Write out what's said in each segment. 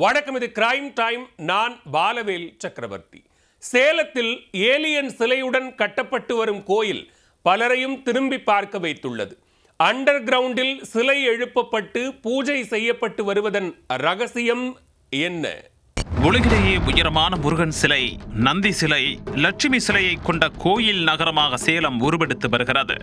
வணக்கம் இது crime time நான் பாலவேல் சக்கரவர்த்தி. சேலத்தில் ஏலியன் சிலையுடன் கட்டப்பட்டு வரும் கோயில் பலரையும் திரும்பி பார்க்க வைத்துள்ளது. அண்டர் கிரவுண்டில் சிலை எழுப்பப்பட்டு பூஜை செய்யப்பட்டு வருவதன் ரகசியம் என்ன? உலகிலேயே உயரமான முருகன் சிலை நந்தி சிலை லட்சுமி சிலையை கொண்ட கோயில் நகரமாக சேலம் உருவெடுத்து வருகிறது.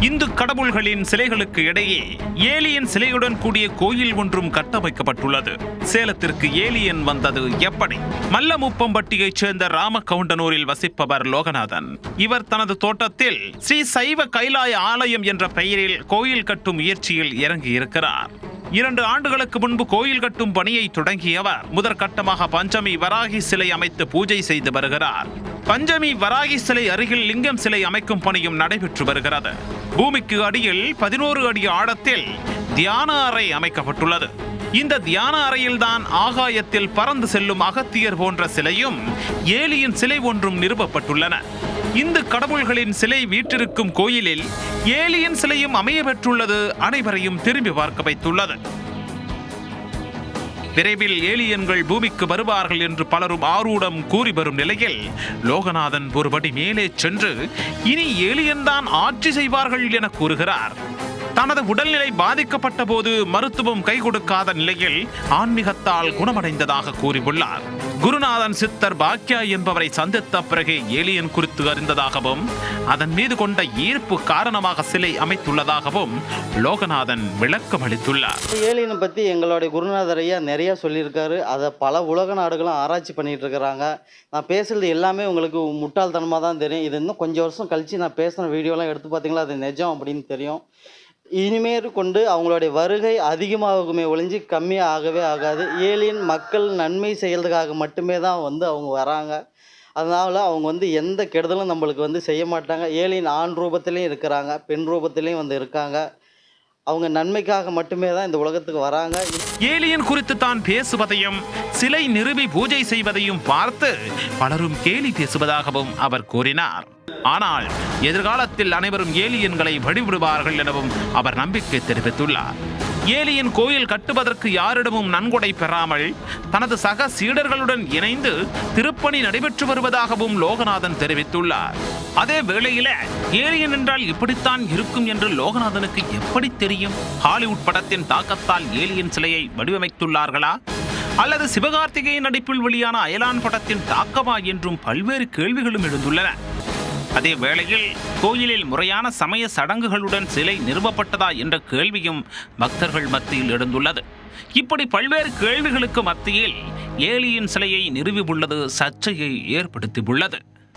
இந்து கடவுள்களின் சிலைகளுக்கு இடையே ஏலியன் சிலையுடன் கூடிய கோயில் ஒன்றும் கட்டமைக்கப்பட்டுள்ளது. சேலத்திற்கு ஏலியன் வந்தது எப்படி? மல்லமுப்பம்பட்டியைச் சேர்ந்த ராமகவுண்டனூரில் வசிப்பவர் லோகநாதன். இவர் தனது தோட்டத்தில் ஸ்ரீ சைவ கைலாய ஆலயம் என்ற பெயரில் கோயில் கட்டும் முயற்சியில் இறங்கியிருக்கிறார். இரண்டு ஆண்டுகளுக்கு முன்பு கோயில் கட்டும் பணியை தொடங்கியவர். முதற்கட்டமாக பஞ்சமி வராகி சிலை அமைத்து பூஜை செய்து வருகிறார். பஞ்சமி வராகி சிலை அருகில் லிங்கம் சிலை அமைக்கும் பணியும் நடைபெற்று வருகிறது. பூமிக்கு அடியில் பதினோரு அடி ஆழத்தில் தியான அறை அமைக்கப்பட்டுள்ளது. இந்த தியான அறையில்தான் ஆகாயத்தில் பறந்து செல்லும் அகத்தியர் போன்ற சிலையும் ஏலியின் சிலை ஒன்றும் நிறுவப்பட்டுள்ளன. இந்து கடவுள்களின் சிலை வீற்றிருக்கும் கோயிலில் ஏலியின் சிலையும் அமைய பெற்றுள்ளது அனைவரையும் திரும்பி பார்க்க வைத்துள்ளது. விரைவில் ஏலியன்கள் பூமிக்கு வருவார்கள் என்று பலரும் ஆரூடம் கூறி வரும் நிலையில் லோகநாதன் ஒருபடி மேலே சென்று இனி ஏலியன் தான் ஆட்சி செய்வார்கள் என கூறுகிறார். தனது உடல்நிலை பாதிக்கப்பட்ட போது மருத்துவம் கை கொடுக்காத நிலையில் ஆன்மீகத்தால் குணமடைந்ததாக கூறியுள்ளார். குருநாதன் சித்தர் பாக்யா என்பவரை சந்தித்த பிறகு ஏலியன் குறித்து அறிந்ததாகவும் அதன் மீது கொண்ட ஈர்ப்பு காரணமாக சிலை அமைத்துள்ளதாகவும் லோகநாதன் விளக்கம் அளித்துள்ளார். ஏலியனை பற்றி எங்களுடைய குருநாதர் ஐயா நிறையா சொல்லியிருக்காரு. அதை பல உலக நாடுகளும் ஆராய்ச்சி பண்ணிகிட்டு இருக்கிறாங்க. நான் பேசுகிறது எல்லாமே உங்களுக்கு முட்டாள்தனமாக தான் தெரியும். இது இன்னும் கொஞ்சம் வருஷம் கழித்து நான் பேசுகிற வீடியோலாம் எடுத்து பார்த்தீங்களா? அது நிஜம் அப்படின்னு தெரியும். இனிமேல் கொண்டு அவங்களுடைய வருகை அதிகமாகுமே ஒழிஞ்சு கம்மியாக ஆகவே ஆகாது. ஏலியன் மக்கள் நன்மை செய்கிறதுக்காக மட்டுமே தான் வந்து அவங்க வராங்க. அதனால் அவங்க வந்து எந்த கெடுதலும் நம்மளுக்கு வந்து செய்ய மாட்டாங்க. ஏலியன் ஆண் ரூபத்திலையும் இருக்கிறாங்க பெண் ரூபத்திலையும் வந்து இருக்காங்க. அவங்க நன்மைக்காக மட்டுமே தான் இந்த உலகத்துக்கு வராங்க. ஏலியன் குறித்து தான் பேசுவதையும் சிலை நிறுவி பூஜை செய்வதையும் பார்த்து பலரும் கேலி பேசுவதாகவும் அவர் கூறினார். ஆனால் எதிர்காலத்தில் அனைவரும் ஏலியன்களை வழிவிடுவார்கள் எனவும் அவர் நம்பிக்கை தெரிவித்துள்ளார். ஏலியன் கோயில் கட்டுவதற்கு யாரிடமும் நன்கொடை பெறாமல் தனது சக சீடர்களுடன் இணைந்து திருப்பணி நடைபெற்று வருவதாகவும் லோகநாதன் தெரிவித்துள்ளார். அதே வேளையில ஏலியன் என்றால் இப்படித்தான் இருக்கும் என்று லோகநாதனுக்கு எப்படி தெரியும்? ஹாலிவுட் படத்தின் தாக்கத்தால் ஏலியன் சிலையை வடிவமைத்துள்ளார்களா? அல்லது சிவகார்த்திகேயன் நடிப்பில் வெளியான அயலான் படத்தின் தாக்கமா என்றும் பல்வேறு கேள்விகளும் எழுந்துள்ளன. அதே வேளையில் கோயிலில் முறையான சமய சடங்குகளுடன் சிலை நிறுவப்பட்டதா என்ற கேள்வியும் பக்தர்கள் மத்தியில் எழுந்துள்ளது. இப்படி பல்வேறு கேள்விகளுக்கு மத்தியில் ஏலியின் சிலையை நிறுவி உள்ளது சர்ச்சையை ஏற்படுத்தியுள்ளது.